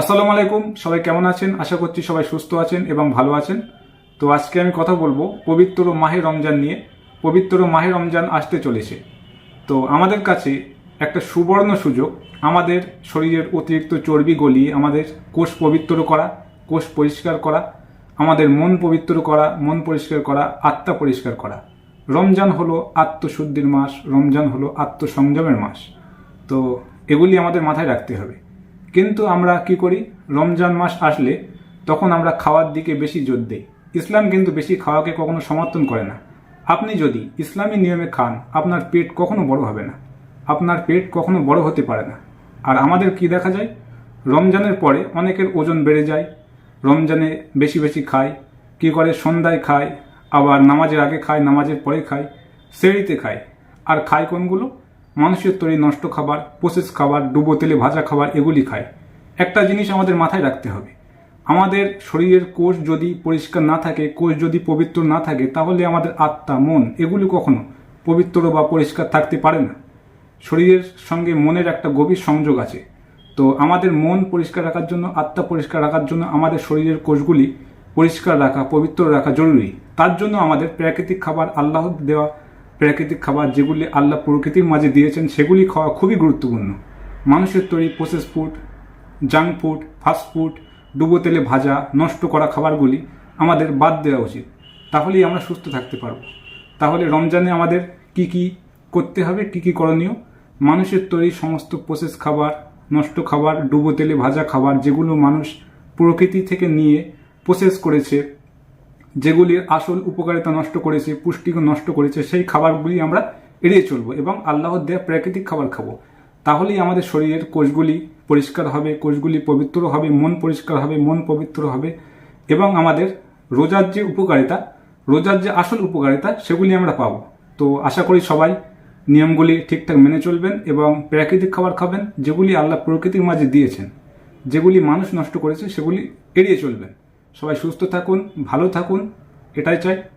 আসসালামু আলাইকুম, সবাই কেমন আছেন? আশা করছি সবাই সুস্থ আছেন এবং ভালো আছেন। তো আজকে আমি কথা বলব পবিত্র মাহে রমজান নিয়ে। পবিত্র মাহে রমজান আসতে চলেছে। তো আমাদের কাছে একটা সুবর্ণ সুযোগ, আমাদের শরীরের অতিরিক্ত চর্বি গলিয়ে আমাদের কোষ পবিত্র করা, কোষ পরিষ্কার করা, আমাদের মন পবিত্র করা, মন পরিষ্কার করা, আত্মা পরিষ্কার করা। রমজান হলো আত্মশুদ্ধির মাস, রমজান হলো আত্মসংযমের মাস। তো এগুলি আমাদের মাথায় রাখতে হবে। কিন্তু আমরা কি করি? রমজান মাস আসলে তখন আমরা খাওয়ার দিকে বেশি জোর দিই। ইসলাম কিন্তু বেশি খাওয়াকে কখনো সমর্থন করে না। আপনি যদি ইসলামী নিয়মে খান, আপনার পেট কখনো বড় হবে না। আপনার পেট কখনো বড় হতে পারে না। আর আমাদের কি দেখা যায়? রমজানের পরে অনেকের ওজন বেড়ে যায়। রমজানে বেশি বেশি খায়। কি করে? সন্ধ্যায় খায়। আবার নামাজের আগে খায়, নামাজের পরে খায়। সেরিতে খায়। আর খায় কোনগুলো? মানুষের তৈরি নষ্ট খাবার প্রসেস খাবার, ডুবো তেলে ভাজা খাবার এগুলি খায়। একটা জিনিস আমাদের মাথায় রাখতে হবে। আমাদের শরীরের কোষ যদি পরিষ্কার না থাকে, কোষ যদি পবিত্র না থাকে, তাহলে আমাদের আত্মা, মন এগুলি কখনো পবিত্র বা পরিষ্কার থাকতে পারে না। শরীরের সঙ্গে মনের একটা গভীর সংযোগ আছে। তো আমাদের মন পরিষ্কার রাখার জন্য, আত্মা পরিষ্কার রাখার জন্য আমাদের শরীরের কোষগুলি পরিষ্কার রাখা, পবিত্র রাখা জরুরি। তার জন্য আমাদের প্রাকৃতিক খাবার আল্লাহ দেওয়া প্রাকৃতিক খাবার যেগুলি আল্লাহ প্রকৃতির মাঝে দিয়েছেন, সেগুলি খাওয়া খুবই গুরুত্বপূর্ণ। মানুষের তৈরি process food junk food fast food ডুবো তেলে ভাজা, নষ্ট করা খাবারগুলি আমাদের বাদ দেওয়া উচিত। তাহলেই আমরা সুস্থ থাকতে পারব। তাহলে রমজানে আমাদের কি কি করতে হবে, কি কি করণীয়? মানুষের তৈরি সমস্ত প্রসেস খাবার, নষ্ট খাবার, ডুবো তেলে ভাজা খাবার, যেগুলো মানুষ প্রকৃতি থেকে নিয়ে প্রসেস করেছে যেগুলির আসল উপকারিতা নষ্ট করেছে, পুষ্টিগুণ নষ্ট করেছে, সেই খাবারগুলি আমরা এড়িয়ে চলবো এবং আল্লাহর দেয়া প্রাকৃতিক খাবার খাব। তাহলেই আমাদের শরীরের কোষগুলি পরিষ্কার হবে, কোষগুলি পবিত্র হবে, মন পরিষ্কার হবে, মন পবিত্র হবে এবং আমাদের রোজার যে উপকারিতা, রোজার যে আসল উপকারিতা, সেগুলি আমরা পাবো। তো আশা করি সবাই নিয়মগুলি ঠিকঠাক মেনে চলবেন এবং প্রাকৃতিক খাবার খাবেন, যেগুলি আল্লাহ প্রকৃতির মাঝে দিয়েছেন। যেগুলি মানুষ নষ্ট করেছে, সেগুলি এড়িয়ে চলবেন। সবাই সুস্থ থাকুন ভালো থাকুন এটাই চাই।